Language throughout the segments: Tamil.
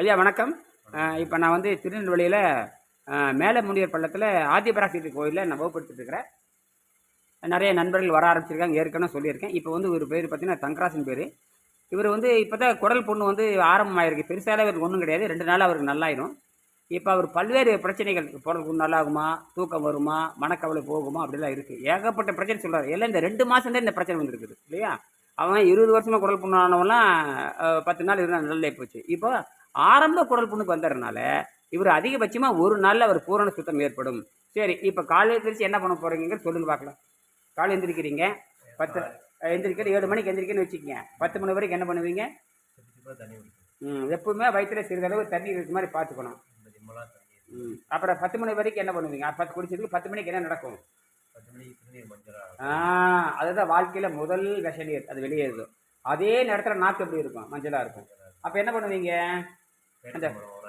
ஐயா வணக்கம். இப்போ நான் வந்து திருநெல்வேலியில் மேலே முனியர் பள்ளத்தில் ஆதிபராசக்தி கோயிலில் நான் வகுப்படுத்திட்டுருக்கிறேன் நிறைய நண்பர்கள் வர ஆரம்பிச்சிருக்காங்க ஏற்கனவே சொல்லியிருக்கேன். இப்போ வந்து ஒரு பேர் பார்த்தீங்கன்னா தங்கராசன் பேர். இவர் வந்து இப்போ தான் குடல் புண்ணு வந்து ஆரம்பமாயிருக்கு. பெருசாக இவருக்கு ஒன்றும் கிடையாது. ரெண்டு நாள் அவருக்கு நல்லாயிடும் இப்போ அவர் பல்வேறு பிரச்சனைகள் குடல் புண்ணு நல்லாகுமா தூக்கம் வருமா மனக்கவலை போகுமா அப்படிலாம் இருக்குது ஏகப்பட்ட பிரச்சனை சொல்கிறார் எல்லாம் இந்த ரெண்டு மாதம் தான் இந்த பிரச்சனை வந்துருக்குது இல்லையா? அவன் இருபது வருஷமாக குடல் புண்ணு பத்து நாள் இருந்தால் நல்லா போச்சு. இப்போ ஆரம்ப குடல் புண்ணுக்கு வந்ததுனால இவர் அதிகபட்சமாக ஒரு நாளில் அவர் பூரண சுத்தம் ஏற்படும். சரி இப்போ காலையில் எந்திரிச்சு என்ன பண்ண போகிறீங்க சொல்லுங்க பார்க்கலாம் காலை எந்திரிக்கிறீங்க. பத்து அஹ், எந்திரிக்கிற ஏழு மணிக்கு எந்திரிக்கன்னு வச்சுக்கோங்க. பத்து மணி வரைக்கும் என்ன பண்ணுவீங்க? ம், எப்பவுமே வயிற்றுல சிறிதளவு தண்ணி இருக்கிற மாதிரி பார்த்துக்கணும் ம், அப்புறம் பத்து மணி வரைக்கும் என்ன பண்ணுவீங்க? பத்து குடிச்சதுக்கு பத்து மணிக்கு என்ன நடக்கும்? ஆ அதுதான் வாழ்க்கையில் முதல் விஷ நீர் அது வெளியேறுது. அதே நேரத்தில் நாக்கு எப்படி இருக்கும்? மஞ்சளாக இருக்கும். அப்போ என்ன பண்ணுவீங்க? ஒரு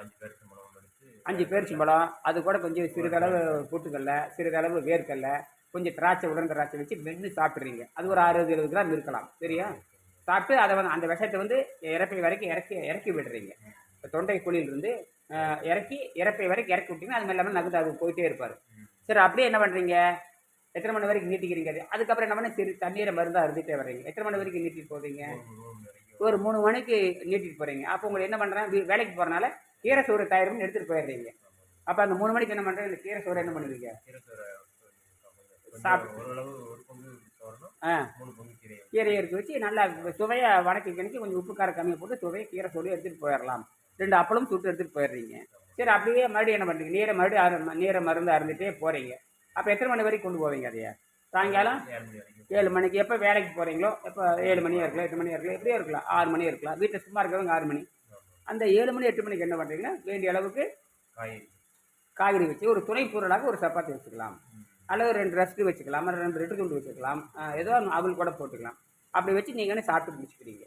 அஞ்சு பேரிச்சம்பழம் அது கூட கொஞ்சம் சிறிதளவு பொட்டுக்கல்ல சிறிதளவு வேர்க்கல்ல கொஞ்சம் திராட்சை உடல் திராட்சை வச்சு மென்று சாப்பிட்றீங்க. அது ஒரு அறுபது எழுபது கிராம் இருக்கலாம். சரியா? சாப்பிட்டு அதை வந்து அந்த விஷத்தை வந்து இறப்பை வரைக்கும் இறக்கி இறக்கி விடுறீங்க. இப்போ தொண்டை குழியிலிருந்து இறக்கி இறப்பை வரைக்கும் இறக்கி விட்டீங்கன்னா அது இல்லாமல் நகுந்து அது போயிட்டே இருப்பார். சரி அப்படியே என்ன பண்ணுறீங்க எத்தனை மணி வரைக்கும் நீட்டிக்கிறீங்க அது? அதுக்கப்புறம் என்ன பண்ண? சரி தண்ணீரை மருந்தாக இருந்துகிட்டே வர்றீங்க. எத்தனை மணி வரைக்கும் நீட்டிட்டு போவீங்க? ஒரு மூணு மணிக்கு நீட்டிட்டு போகிறீங்க அப்போ உங்களை என்ன பண்ணுறேன் வேலைக்கு போகிறனால கீரை சோறு தயாரிப்புன்னு எடுத்துகிட்டு போயிடுறீங்க. அப்போ அந்த மூணு மணிக்கு என்ன பண்ணுறேன் இந்த கீரை சோறு என்ன பண்ணுவீங்க? சோறை கீரையை எடுத்து வச்சு நல்லா சுவையை வணக்கி கணிச்சு கொஞ்சம் உப்பு காரம் கம்மியாக போட்டு சுவையை கீரை சொல்லி எடுத்துகிட்டு போயிடலாம். ரெண்டு அப்பளம் சுட்டு எடுத்துகிட்டு போயிடுறீங்க. சரி அப்படியே மறுபடியும் என்ன பண்ணுறீங்க நீரை மறுபடியும் நீரை மருந்து அருந்துட்டே போகிறீங்க அப்போ எத்தனை மணி வரைக்கும் கொண்டு போவீங்க அதைய? சாயங்காலம் ஏழு மணிக்கு. எப்போ வேலைக்கு போகிறீங்களோ எப்போ ஏழு மணியாக இருக்கலாம் எட்டு மணியாக இருக்கலாம் எப்படியோ இருக்கலாம். ஆறு மணி இருக்கலாம். வீட்டில் சும்மா இருக்கிறவங்க ஆறு மணி. அந்த ஏழு மணி எட்டு மணிக்கு என்ன பண்ணுறீங்கன்னா வேண்டிய அளவுக்கு காய்கறி காய்கறி வச்சு ஒரு துணை பொருளாக ஒரு சப்பாத்தி வச்சுக்கலாம். அல்லது ரெண்டு ரஸ்க்கு வச்சுக்கலாம். அல்லது ரெண்டு ரெட்டு துண்டு வச்சுக்கலாம். ஏதோ அவள் கூட போட்டுக்கலாம். அப்படி வச்சு நீங்கள் சாப்பிட்டு முடிச்சுக்கிறீங்க.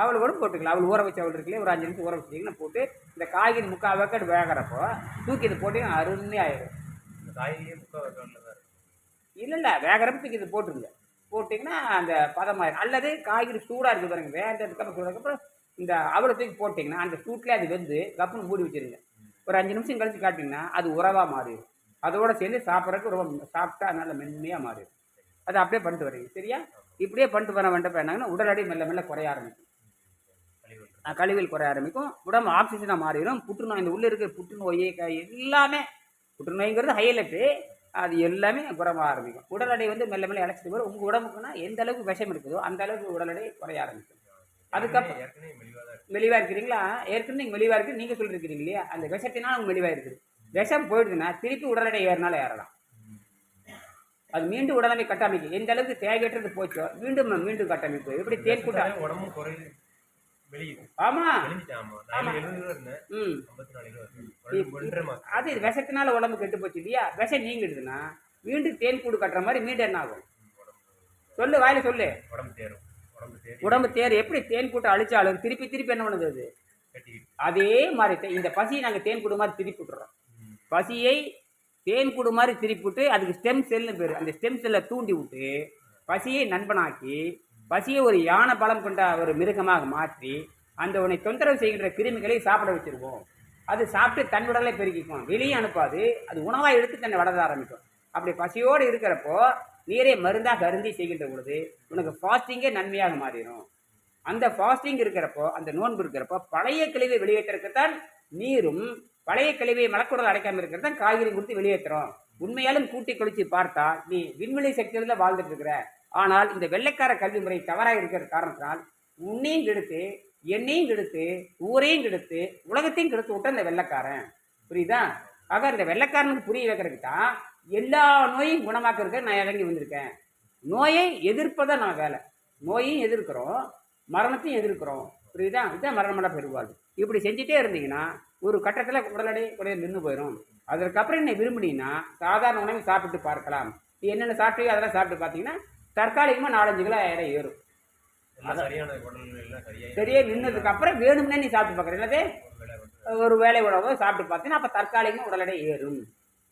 அவள் கூட போட்டுக்கலாம். அவள் ஊற வச்ச அவள் இருக்குல்லையே? ஒரு அஞ்சு நிமிஷம் ஊற வச்சிட்டிங்கன்னா போட்டு இந்த காய்கறி முக்கால் வேக்காடு வேகிறப்போ தூக்கி இது போட்டிங்கன்னா அருமையாயிடும் இந்த காய்கறியே முக்கால் இல்லை இல்லை வேகிறப்ப தூக்கி இது போட்டுருங்க. போட்டிங்கன்னா அந்த பதமாயிடும் அல்லது காய்கறி சூடாக இருக்குது பாருங்க வேகிறதுக்கப்புறம் சூடாதுக்கப்புறம் இந்த அவளை தூக்கி போட்டிங்கன்னா அந்த சூட்லேயே அது வெந்து கப்புன்னு மூடி வச்சிருங்க. ஒரு அஞ்சு நிமிஷம் கழித்து காட்டிங்கன்னா அது உறவாக மாறிடும். அதோட சேர்ந்து சாப்பிட்றதுக்கு ரொம்ப சாப்பிட்டா நல்ல மென்மையாக மாறிடும். அதை அப்படியே பண்ணிட்டு வரீங்க. சரியா? இப்படியே பண்ணிட்டு வர வேண்டப்ப என்னங்கன்னா உடல் மெல்ல மெல்ல குறைய ஆரம்பிக்கும். கழிவுகள் குறைய ஆரம்பிக்கும். உடம்பு ஆக்சிஜனாக மாறிடும். புற்றுநோய் இந்த உள்ளே இருக்கிற புற்றுநோய் எல்லாமே புற்றுநோய்ங்கிறது ஹைலைட்டு அது எல்லாமே குறைய ஆரம்பிக்கும். உடல் எடை வந்து மெல்ல மெல்ல இழைச்சிட்டு வரும் உங்கள் உடம்புக்குன்னா எந்த அளவுக்கு விஷம் இருக்குதோ? அந்த அளவுக்கு உடல் எடை குறைய ஆரம்பிக்கும். அதுக்கப்புறம் மெலிவாக இருக்கிறீங்களா? ஏற்கனவே நீங்கள் மெலிவாக இருக்குது நீங்கள் சொல்லியிருக்கிறீங்க இல்லையா? அந்த விஷத்தினால அவங்க மெலிவாக இருக்குது. விஷம் போயிடுதுன்னா திருப்பி உடல் எடை ஏறினாலும் ஏறலாம். அது மீண்டும் உடலமை கட்டமைக்கும் எந்த அளவுக்கு தேவையற்றது போச்சோ மீண்டும் மீண்டும் கட்டமைப்பு. எப்படி தேன் கூட்டா அது விஷத்தினால உடம்பு கெட்டு போச்சு இல்லையா? விஷம் நீங்கிடுதுன்னா மீண்டும் தேன் கூடு கட்டுற மாதிரி மீண்டும் என்ன ஆகும்? சொல்லு வாயில சொல்லு. உடம்பு தேரும். உடம்பு தேர் எப்படி தேன் கூட்டை அழிச்சாலும் திருப்பி திருப்பி என்ன பண்ணுது அது? அதே மாதிரி இந்த பசியை நாங்கள் தேன் கூடு மாதிரி திருப்பி விட்டுறோம். பசியை தேன் கூடு மாதிரி திருப்பி விட்டு அதுக்கு ஸ்டெம் செல்னு பேர். அந்த ஸ்டெம் செல்லை தூண்டி விட்டு பசியை நண்பனாக்கி பசியை ஒரு யானை பலம் கொண்ட ஒரு மிருகமாக மாற்றி அந்த உன்னை தொந்தரவு செய்கின்ற கிருமிகளை சாப்பிட வச்சுருவோம். அது சாப்பிட்டு தன் உடலை பெருக்கிக்கும். வெளியே அனுப்பாது. அது உணவாக எடுத்து தன்னை வளர ஆரம்பிக்கும். அப்படி பசியோடு இருக்கிறப்போ நீரை மருந்தாக அருந்தி செய்கின்ற பொழுது உனக்கு ஃபாஸ்டிங்கே நன்மையாக மாறிடும். அந்த ஃபாஸ்டிங் இருக்கிறப்போ அந்த நோன்பு இருக்கிறப்போ பழைய கழிவை வெளியேற்றுறதுக்குத்தான் நீரும் பழைய கழிவை மலக்குடல் அடைக்காமல் இருக்கிறதான் காய்கறி கொடுத்து வெளியேற்றுறோம். உண்மையாலும் கூட்டி கழிச்சு பார்த்தா நீ விண்வெளி சக்தியில தான் வாழ்ந்துட்டு இருக்கிற. ஆனால் இந்த வெள்ளைக்கார கல்வி முறை தவறாக இருக்கிற காரணத்தினால் உன்னையும் கெடுத்து என்னையும் கெடுத்து ஊரையும் கெடுத்து உலகத்தையும் கெடுத்து விட்ட இந்த வெள்ளைக்காரன். புரியுதா? ஆக இந்த வெள்ளைக்காரனுக்கு புரிய வைக்கிறதுக்கு தான் எல்லா நோயும் குணமாக்கிறதுக்கு நான் இறங்கி வந்திருக்கேன். நோயை எதிர்ப்பதான் நான் வேலை. நோயையும் எதிர்க்கிறோம் மரணத்தையும் எதிர்க்கிறோம். புரியுதா? இதுதான் மரணமட பெருவாள் இப்படி செஞ்சுட்டே இருந்தீங்கன்னா ஒரு கட்டத்தில் உடலடி உடைய நின்று போயிடும் அதற்கப்புறம் என்னை விரும்பினீங்கன்னா சாதாரண உணவை சாப்பிட்டு பார்க்கலாம். என்னென்ன சாப்பிட்டியோ அதெல்லாம் சாப்பிட்டு பார்த்தீங்கன்னா தற்காலிகமாக நாலஞ்சு கிலோ எடை ஏறும். சரியே நின்னதுக்கு அப்புறம் வேணும்னே நீ சாப்பிட்டு பார்க்குற என்னது? ஒரு வேலை உணவோ சாப்பிட்டு பார்த்தீங்கன்னா அப்போ தற்காலிகமாக உடல் எடை ஏறும்.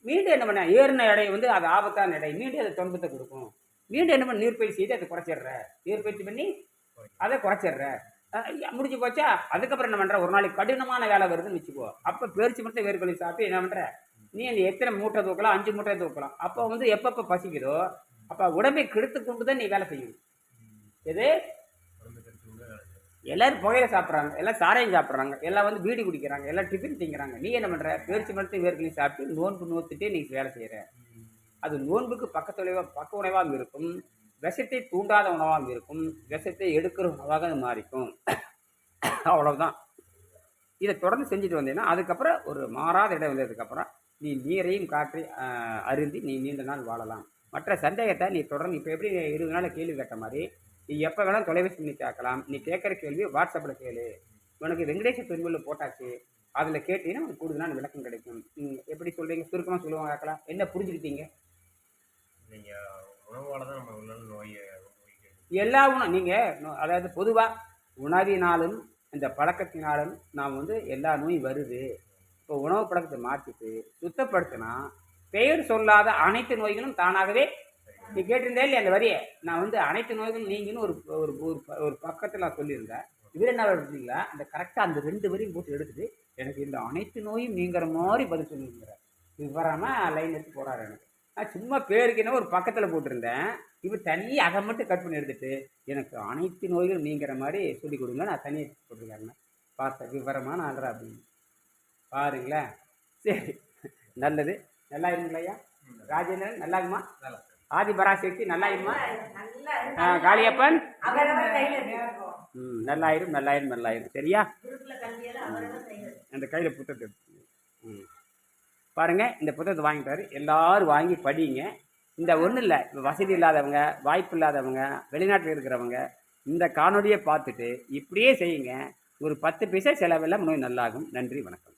மீண்டும் என்ன பண்ண? ஏறின எடை வந்து அது ஆபத்தான எடை. மீண்டும் அது துன்பத்தை கொடுக்கும். மீண்டும் என்ன பண்ண? நீர்ப்பயிற்சி செய்து அதை குறைச்சிடுற. நீர்ப்பயிற்சி பண்ணி அதை குறைச்சிடுற. முடிஞ்சு போச்சா? அதுக்கப்புறம் என்ன பண்ற? ஒரு நாளைக்கு கடினமான வேலை வருதுன்னு வச்சுக்கோ. அப்ப பேரிச்சு மட்டும் வேர்க்கொழி சாப்பிட்டு என்ன பண்ற? நீ அந்த எத்தனை மூட்டை தூக்கலாம்? அஞ்சு மூட்டை தூக்கலாம். அப்போ வந்து எப்பப்போ பசிக்குதோ அப்போ உடம்பை கெடுத்து கொண்டு தான் நீ வேலை செய்யணும். எது? எல்லோரும் எல்லாரும் புகையில சாப்பிட்றாங்க. எல்லாம் சாராயம் சாப்பிட்றாங்க. எல்லாம் வந்து பீடி குடிக்கிறாங்க. எல்லாம் டிஃபின் திங்கிறாங்க. நீ என்ன பண்ணுற பேச்சு மட்டும் வேர்களையும் சாப்பிட்டு நோன்பு நோத்துட்டே நீ வேலை செய்கிற அது நோன்புக்கு பக்கத்துலைவா பக்க உணவாக இருக்கும். விஷத்தை தூண்டாத உணவாக இருக்கும். விஷத்தை எடுக்கிற உணவாக அது மாறிக்கும். அவ்வளவுதான். இதை தொடர்ந்து செஞ்சுட்டு வந்தீங்கன்னா அதுக்கப்புறம் ஒரு மாறாத இடம் வந்ததுக்கப்புறம் நீ நீரையும் காற்றையும் அருந்தி நீ நீண்ட நாள் வாழலாம். மற்ற சந்தேகத்தை நீ தொடர்ந்து இப்போ எப்படி இருபது நாள் கேள்வி கேட்ட மாதிரி நீ எப்போ வேணாலும் தொலைபேசி பண்ணி கேட்கலாம். நீ கேட்குற கேள்வி வாட்ஸ்அப்பில் கேளு. உனக்கு வெங்கடேச பெருமையில் போட்டாச்சு. அதில் கேட்டீங்கன்னா உனக்கு கூடுதலான விளக்கம் கிடைக்கும். ம், எப்படி சொல்கிறீங்க சுருக்கமாக சொல்லுவாங்க கேட்கலாம் என்ன புரிஞ்சுக்கிட்டீங்க? நீங்க உணவால தான் நம்ம நோயை எல்லா உணவு நீங்கள் அதாவது பொதுவாக உணவினாலும் இந்த பழக்கத்தினாலும் நாம் வந்து எல்லா நோயும் வருது. இப்போ உணவு பழக்கத்தை மாற்றிட்டு சுத்தப்படுத்தினா பெயர் சொல்லாத அனைத்து நோய்களும் தானாகவே நீ கேட்டிருந்தே இல்லையா அந்த வரியை? நான் வந்து அனைத்து நோய்களும் நீங்கன்னு ஒரு ஒரு ஒரு ப- ஒரு பக்கத்தில் நான் சொல்லியிருந்தேன். இவர் என்ன எடுத்தீங்களா அந்த கரெக்டாக அந்த ரெண்டு வரையும் போட்டு எடுத்துட்டு எனக்கு இந்த அனைத்து நோயும் நீங்கிற மாதிரி பதில் சொல்லியிருக்கிற விவரமாக லைன் எடுத்து போகிறாரு எனக்கு. நான் சும்மா பேருக்கு என்ன ஒரு பக்கத்தில் போட்டிருந்தேன். இவர் தனியாக அதை மட்டும் கட் பண்ணி எடுத்துட்டு எனக்கு அனைத்து நோய்களும் நீங்கிற மாதிரி சொல்லி கொடுங்க நான் தனியாக போட்டிருக்காருங்க. பார்த்தேன் விவரமான ஆள்றா அப்படின்னு. பாருங்களேன். சரி. நல்லது. நல்லா இருங்களா ஐயா. ராஜேந்திரன் நல்லா ஆதி பராசக்தி நல்லாயிருமா காளியப்பன்? ம் நல்லாயிரும் நல்லாயிரும் நல்லாயிரும் சரியா? அந்த கையில் புத்தகத்தை. ம். பாருங்க இந்த புத்தகத்தை வாங்கிட்டாரு எல்லாரும் வாங்கி படிங்க. இந்த ஒன்றும் இல்லை வசதி இல்லாதவங்க வாய்ப்பு இல்லாதவங்க வெளிநாட்டில் இருக்கிறவங்க இந்த காணொலியை பார்த்துட்டு இப்படியே செய்யுங்க. ஒரு பத்து பைசா செலவெல்லாம் நோய் நல்லாகும். நன்றி வணக்கம்.